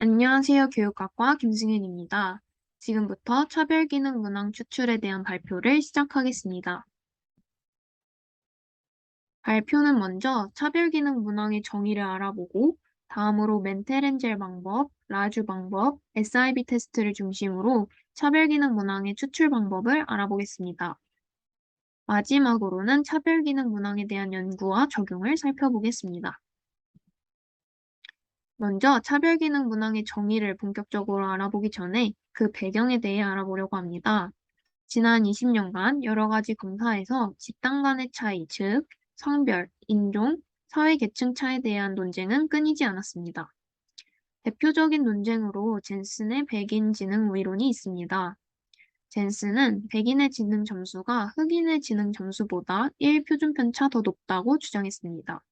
안녕하세요. 교육학과 김승현입니다. 지금부터 차별기능 문항 추출에 대한 발표를 시작하겠습니다. 발표는 먼저 차별기능 문항의 정의를 알아보고 다음으로 멘테렌젤 방법, 라주 방법, SIB 테스트를 중심으로 차별기능 문항의 추출 방법을 알아보겠습니다. 마지막으로는 차별기능 문항에 대한 연구와 적용을 살펴보겠습니다. 먼저 차별기능 문항의 정의를 본격적으로 알아보기 전에 그 배경에 대해 알아보려고 합니다. 지난 20년간 여러 가지 검사에서 집단 간의 차이, 즉 성별, 인종, 사회 계층 차에 대한 논쟁은 끊이지 않았습니다. 대표적인 논쟁으로 젠슨의 백인 지능 이론이 있습니다. 젠슨은 백인의 지능 점수가 흑인의 지능 점수보다 1 표준편차 더 높다고 주장했습니다.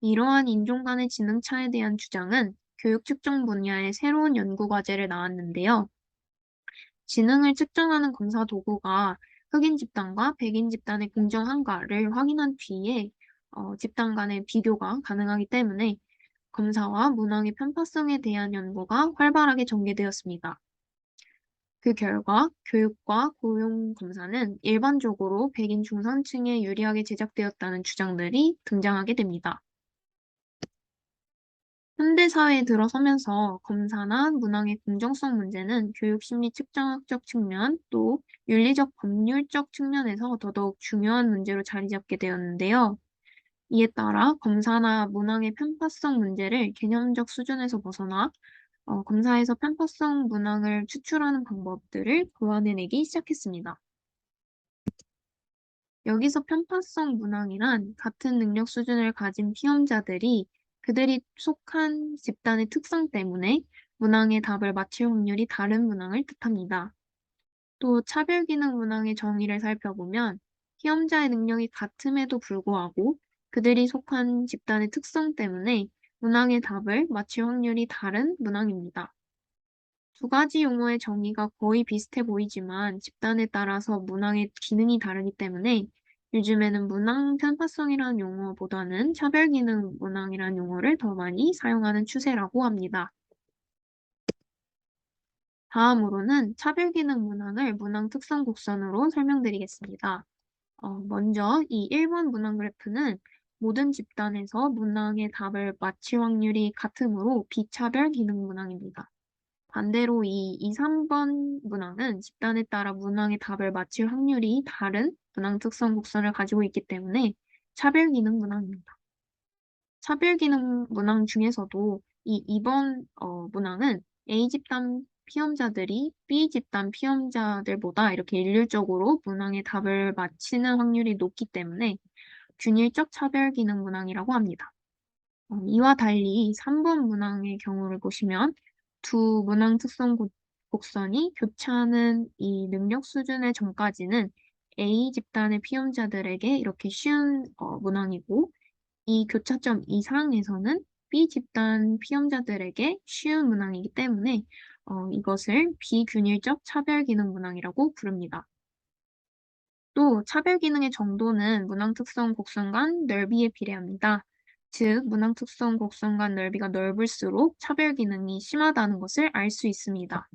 이러한 인종 간의 지능 차에 대한 주장은 교육 측정 분야의 새로운 연구 과제를 낳았는데요. 지능을 측정하는 검사 도구가 흑인 집단과 백인 집단의 공정한가를 확인한 뒤에 어, 집단 간의 비교가 가능하기 때문에 검사와 문항의 편파성에 대한 연구가 활발하게 전개되었습니다. 그 결과 교육과 고용 검사는 일반적으로 백인 중산층에 유리하게 제작되었다는 주장들이 등장하게 됩니다. 현대 사회에 들어서면서 검사나 문항의 공정성 문제는 교육 심리 측정학적 측면 또 윤리적 법률적 측면에서 더더욱 중요한 문제로 자리 잡게 되었는데요. 이에 따라 검사나 문항의 편파성 문제를 개념적 수준에서 벗어나 어, 검사에서 편파성 문항을 추출하는 방법들을 고안해내기 시작했습니다. 여기서 편파성 문항이란 같은 능력 수준을 가진 피험자들이 그들이 속한 집단의 특성 때문에 문항의 답을 맞힐 확률이 다른 문항을 뜻합니다. 또 차별기능 문항의 정의를 살펴보면 시험자의 능력이 같음에도 불구하고 그들이 속한 집단의 특성 때문에 문항의 답을 맞힐 확률이 다른 문항입니다. 두 가지 용어의 정의가 거의 비슷해 보이지만 집단에 따라서 문항의 기능이 다르기 때문에 요즘에는 문항 편파성이라는 용어보다는 차별기능 문항이라는 용어를 더 많이 사용하는 추세라고 합니다. 다음으로는 차별기능 문항을 문항 특성 곡선으로 설명드리겠습니다. 어, 먼저 이 1번 문항 그래프는 모든 집단에서 문항의 답을 맞힐 확률이 같으므로 비차별 기능 문항입니다. 반대로 이 2, 3번 문항은 집단에 따라 문항의 답을 맞힐 확률이 다른 문항 특성 곡선을 가지고 있기 때문에 차별 기능 문항입니다. 차별 기능 문항 중에서도 이 2번 어, 문항은 A 집단 피험자들이 B 집단 피험자들보다 이렇게 일률적으로 문항의 답을 맞히는 확률이 높기 때문에 균일적 차별 기능 문항이라고 합니다. 어, 이와 달리 3번 문항의 경우를 보시면 두 문항 특성 곡선이 교차하는 이 능력 수준의 점까지는 A 집단의 피험자들에게 이렇게 쉬운 어, 문항이고 이 교차점 이상에서는 B 집단 피험자들에게 쉬운 문항이기 때문에 어, 이것을 비균일적 차별기능 문항이라고 부릅니다. 또 차별기능의 정도는 문항 특성 곡선 간 넓이에 비례합니다. 즉, 문항 특성 곡선 간 넓이가 넓을수록 차별 기능이 심하다는 것을 알 수 있습니다.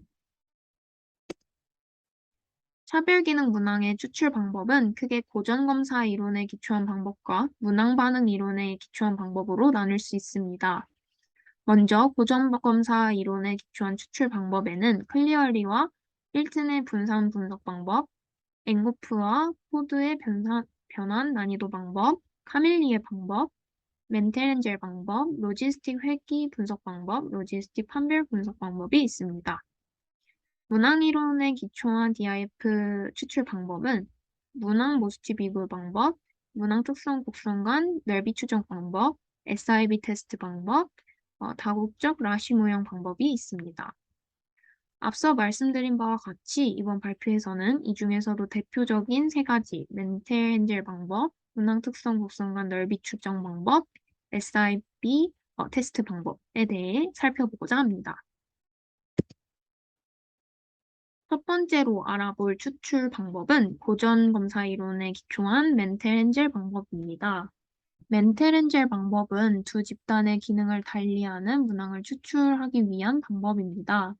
차별 기능 문항의 추출 방법은 크게 고전 검사 이론에 기초한 방법과 문항 반응 이론에 기초한 방법으로 나눌 수 있습니다. 먼저 고전 검사 이론에 기초한 추출 방법에는 클리어리와 힐튼의 분산 분석 방법, 앵고프와 코드의 변산, 변환 난이도 방법, 카밀리의 방법, 멘테렌젤 방법, 로지스틱 회귀 분석 방법, 로지스틱 판별 분석 방법이 있습니다. 문항이론에 기초한 DIF 추출 방법은 문항 모스티 비교 방법, 문항 특성 곡선 간 넓이 추정 방법, SIB 테스트 방법, 어, 다국적 라시 모형 방법이 있습니다. 앞서 말씀드린 바와 같이 이번 발표에서는 이 중에서도 대표적인 세 가지 멘텔헨젤 방법, 문항 특성 곡선 간 넓이 추정 방법, SIB 어, 테스트 방법에 대해 살펴보고자 합니다. 첫 번째로 알아볼 추출 방법은 고전 검사 이론에 기초한 멘텔 헨젤 방법입니다. 멘테렌젤 방법은 두 집단의 기능을 달리하는 문항을 추출하기 위한 방법입니다.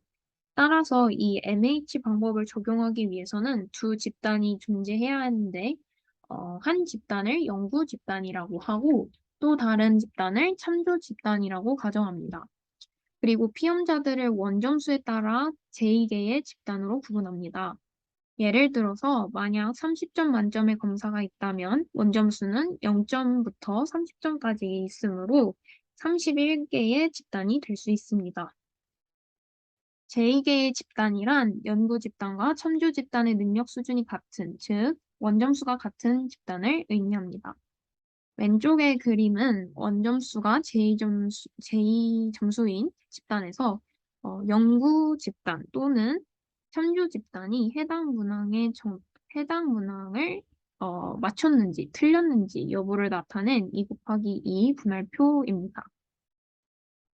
따라서 이 MH 방법을 적용하기 위해서는 두 집단이 존재해야 하는데 어, 한 집단을 연구 집단이라고 하고 또 다른 집단을 참조 집단이라고 가정합니다. 그리고 피험자들을 원점수에 따라 제2개의 집단으로 구분합니다. 예를 들어서 만약 30점 만점의 검사가 있다면 원점수는 0점부터 30점까지 있으므로 31개의 집단이 될 수 있습니다. 제2개의 집단이란 연구 집단과 참조 집단의 능력 수준이 같은, 즉 원점수가 같은 집단을 의미합니다. 왼쪽의 그림은 원점수가 제2점수, 제2점수인 집단에서 어, 연구 집단 또는 참조 집단이 해당 문항의 정, 해당 문항을 어, 맞췄는지 틀렸는지 여부를 나타낸 2 곱하기 2 분할표입니다.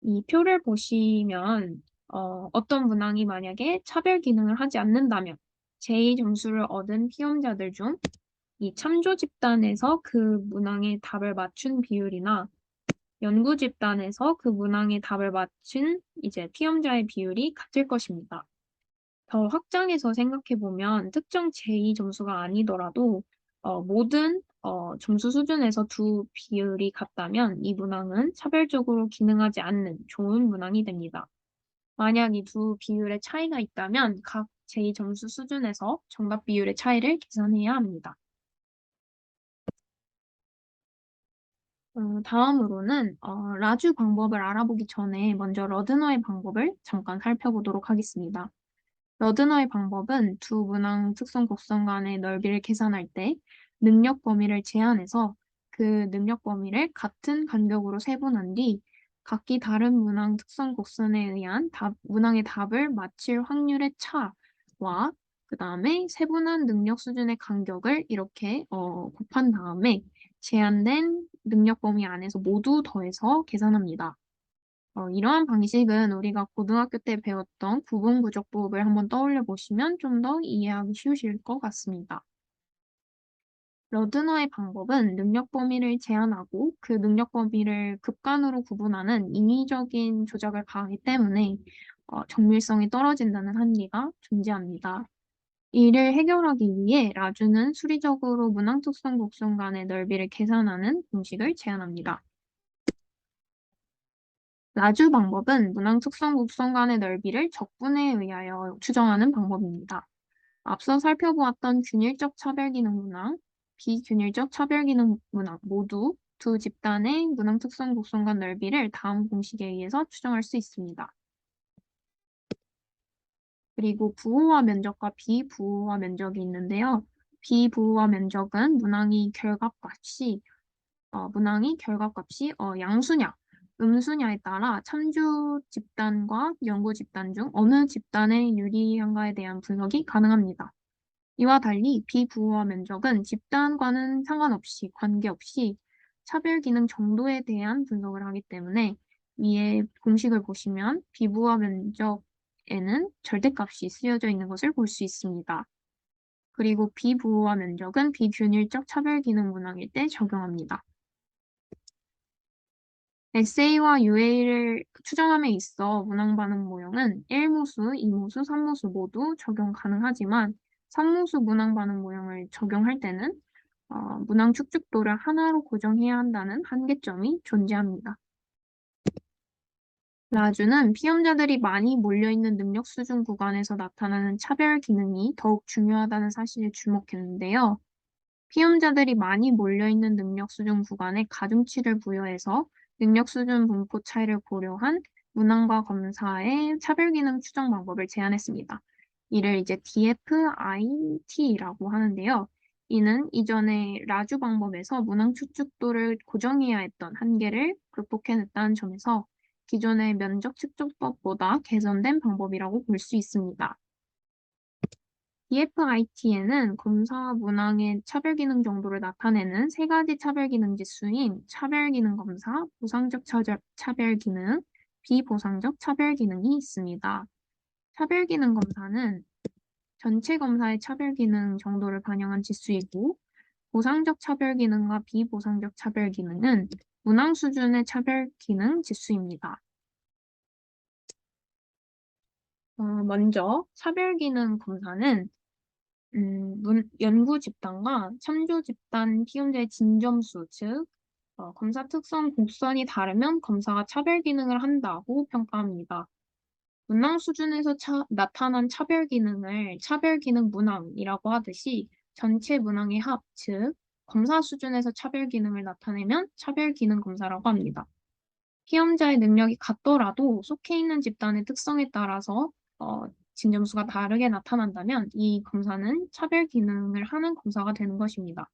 이 표를 보시면 어, 어떤 문항이 만약에 차별 기능을 하지 않는다면 제2 점수를 얻은 피험자들 중 이 참조 집단에서 그 문항의 답을 맞춘 비율이나 연구 집단에서 그 문항의 답을 맞춘 이제 피험자의 비율이 같을 것입니다. 더 확장해서 생각해 보면 특정 제2 점수가 아니더라도 어, 모든 어, 점수 수준에서 두 비율이 같다면 이 문항은 차별적으로 기능하지 않는 좋은 문항이 됩니다. 만약 이 두 비율의 차이가 있다면 각 제2 점수 수준에서 정답 비율의 차이를 계산해야 합니다. 어, 다음으로는 어, 라주 방법을 알아보기 전에 먼저 러드너의 방법을 잠깐 살펴보도록 하겠습니다. 러드너의 방법은 두 문항 특성 곡선 간의 넓이를 계산할 때 능력 범위를 제한해서 그 능력 범위를 같은 간격으로 세분한 뒤 각기 다른 문항 특성 곡선에 의한 답, 문항의 답을 맞힐 확률의 차와 그 다음에 세분한 능력 수준의 간격을 이렇게 어, 곱한 다음에 제한된 능력 범위 안에서 모두 더해서 계산합니다. 어, 이러한 방식은 우리가 고등학교 때 배웠던 구분구조법을 한번 떠올려 보시면 좀 더 이해하기 쉬우실 것 같습니다. 러드너의 방법은 능력 범위를 제한하고 그 능력 범위를 극간으로 구분하는 인위적인 조작을 가하기 때문에 어, 정밀성이 떨어진다는 한계가 존재합니다. 이를 해결하기 위해 라주는 수리적으로 문항 특성 곡선 간의 넓이를 계산하는 공식을 제안합니다. 라주 방법은 문항 특성 곡선 간의 넓이를 적분에 의하여 추정하는 방법입니다. 앞서 살펴보았던 균일적 차별 기능 문항, 비균일적 차별 기능 문항 모두 두 집단의 문항 특성 곡선 간 넓이를 다음 공식에 의해서 추정할 수 있습니다. 그리고 부호화 면적과 비부호화 면적이 있는데요. 비부호화 면적은 문항이 결과값이 어, 문항이 결과값이 어, 양수냐, 음수냐에 따라 참조 집단과 연구 집단 중 어느 집단에 유리한가에 대한 분석이 가능합니다. 이와 달리 비부호화 면적은 집단과는 상관없이 관계없이 차별 기능 정도에 대한 분석을 하기 때문에 위에 공식을 보시면 비부호화 면적 에는 절대값이 쓰여져 있는 것을 볼 수 있습니다. 그리고 비부호화 면적은 비균일적 차별 기능 문항일 때 적용합니다. SA와 UA를 추정함에 있어 문항 반응 모형은 1모수, 2모수, 3모수 모두 적용 가능하지만 3모수 문항 반응 모형을 적용할 때는 어, 문항 축축도를 하나로 고정해야 한다는 한계점이 존재합니다. 라주는 피험자들이 많이 몰려있는 능력 수준 구간에서 나타나는 차별 기능이 더욱 중요하다는 사실에 주목했는데요. 피험자들이 많이 몰려있는 능력 수준 구간에 가중치를 부여해서 능력 수준 분포 차이를 고려한 문항과 검사의 차별 기능 추정 방법을 제안했습니다. 이를 이제 DFIT라고 하는데요. 이는 이전에 라주 방법에서 문항 추측도를 고정해야 했던 한계를 극복해냈다는 점에서 기존의 면적 측정법보다 개선된 방법이라고 볼 수 있습니다. DFIT에는 검사 문항의 차별 기능 정도를 나타내는 세 가지 차별 기능 지수인 차별 기능 검사, 보상적 차별 기능, 비보상적 차별 기능이 있습니다. 차별 기능 검사는 전체 검사의 차별 기능 정도를 반영한 지수이고 보상적 차별 기능과 비보상적 차별 기능은 문항 수준의 차별 기능 지수입니다. 어, 먼저 차별 기능 검사는 음, 문, 연구 집단과 참조 집단 피움자의 진점수, 즉 어, 검사 특성 곡선이 다르면 검사가 차별 기능을 한다고 평가합니다. 문항 수준에서 차, 나타난 차별 기능을 차별 기능 문항이라고 하듯이 전체 문항의 합, 즉 검사 수준에서 차별 기능을 나타내면 차별 기능 검사라고 합니다. 피험자의 능력이 같더라도 속해 있는 집단의 특성에 따라서 어, 진점수가 다르게 나타난다면 이 검사는 차별 기능을 하는 검사가 되는 것입니다.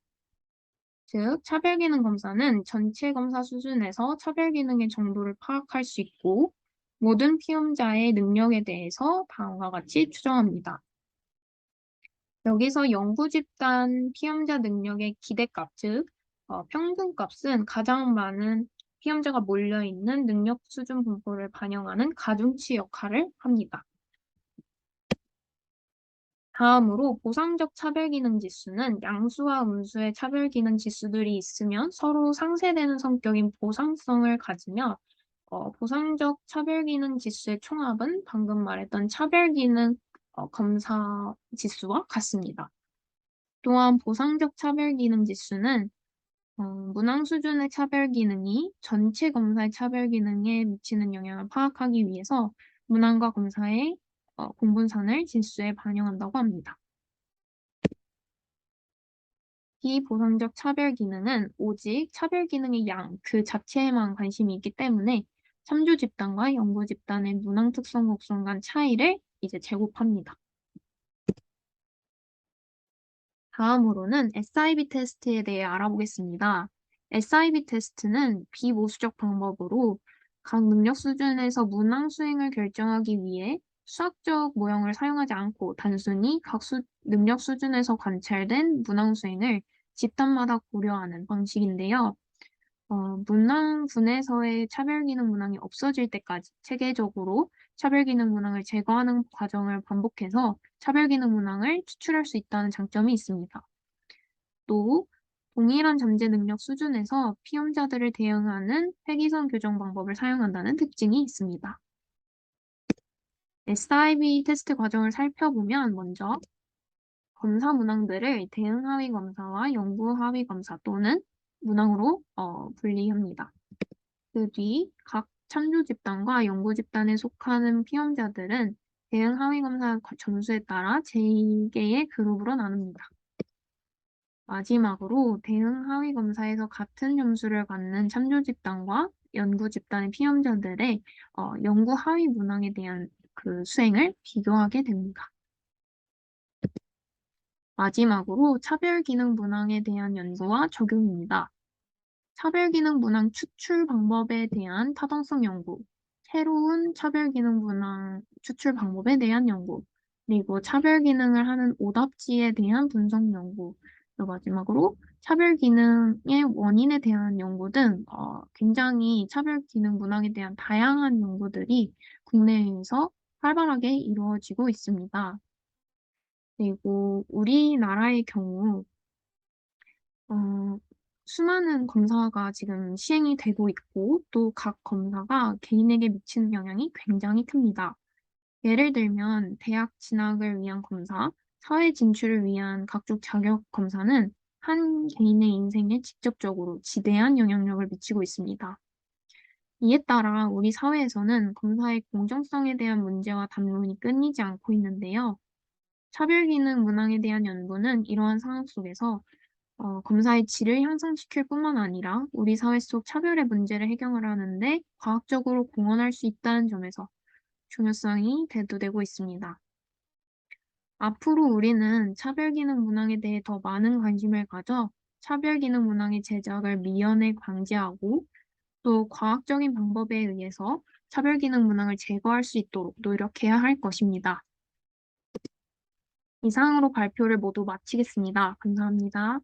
즉, 차별 기능 검사는 전체 검사 수준에서 차별 기능의 정도를 파악할 수 있고 모든 피험자의 능력에 대해서 다음과 같이 추정합니다. 여기서 연구 집단 피험자 능력의 기대값, 즉 어, 평균값은 가장 많은 피험자가 몰려있는 능력 수준 분포를 반영하는 가중치 역할을 합니다. 다음으로 보상적 차별기능 지수는 양수와 음수의 차별기능 지수들이 있으면 서로 상쇄되는 성격인 보상성을 가지며 어, 보상적 차별기능 지수의 총합은 방금 말했던 차별기능 어, 검사 지수와 같습니다. 또한 보상적 차별 기능 지수는 어, 문항 수준의 차별 기능이 전체 검사의 차별 기능에 미치는 영향을 파악하기 위해서 문항과 검사의 어, 공분산을 지수에 반영한다고 합니다. 비보상적 차별 기능은 오직 차별 기능의 양 그 자체에만 관심이 있기 때문에 참조 집단과 연구 집단의 문항 특성 곡선 간 차이를 이제 제곱합니다. 다음으로는 SIB 테스트에 대해 알아보겠습니다. SIB 테스트는 비모수적 방법으로 각 능력 수준에서 문항 수행을 결정하기 위해 수학적 모형을 사용하지 않고 단순히 각 수, 능력 수준에서 관찰된 문항 수행을 집단마다 고려하는 방식인데요. 어, 문항 분에서의 차별 기능 문항이 없어질 때까지 체계적으로 차별기능 문항을 제거하는 과정을 반복해서 차별기능 문항을 추출할 수 있다는 장점이 있습니다. 또 동일한 잠재 능력 수준에서 피험자들을 대응하는 회기선 교정 방법을 사용한다는 특징이 있습니다. SIB 테스트 과정을 살펴보면 먼저 검사 문항들을 대응 하위 검사와 연구 하위 검사 또는 문항으로 어, 분리합니다. 그 뒤 각 참조 집단과 연구 집단에 속하는 피험자들은 대응 하위 검사 점수에 따라 제2개의 그룹으로 나눕니다. 마지막으로 대응 하위 검사에서 같은 점수를 갖는 참조 집단과 연구 집단의 피험자들의 어, 연구 하위 문항에 대한 그 수행을 비교하게 됩니다. 마지막으로 차별 기능 문항에 대한 연구와 적용입니다. 차별기능 문항 추출 방법에 대한 타당성 연구, 새로운 차별기능 문항 추출 방법에 대한 연구, 그리고 차별기능을 하는 오답지에 대한 분석 연구, 그리고 마지막으로 차별기능의 원인에 대한 연구 등 어, 굉장히 차별기능 문항에 대한 다양한 연구들이 국내에서 활발하게 이루어지고 있습니다. 그리고 우리나라의 경우 어, 수많은 검사가 지금 시행이 되고 있고 또 각 검사가 개인에게 미치는 영향이 굉장히 큽니다. 예를 들면 대학 진학을 위한 검사, 사회 진출을 위한 각종 자격 검사는 한 개인의 인생에 직접적으로 지대한 영향력을 미치고 있습니다. 이에 따라 우리 사회에서는 검사의 공정성에 대한 문제와 담론이 끊이지 않고 있는데요. 차별기능 문항에 대한 연구는 이러한 상황 속에서 어, 검사의 질을 향상시킬 뿐만 아니라 우리 사회 속 차별의 문제를 해결을 하는데 과학적으로 공헌할 수 있다는 점에서 중요성이 대두되고 있습니다. 앞으로 우리는 차별기능 문항에 대해 더 많은 관심을 가져 차별기능 문항의 제작을 미연에 방지하고 또 과학적인 방법에 의해서 차별기능 문항을 제거할 수 있도록 노력해야 할 것입니다. 이상으로 발표를 모두 마치겠습니다. 감사합니다.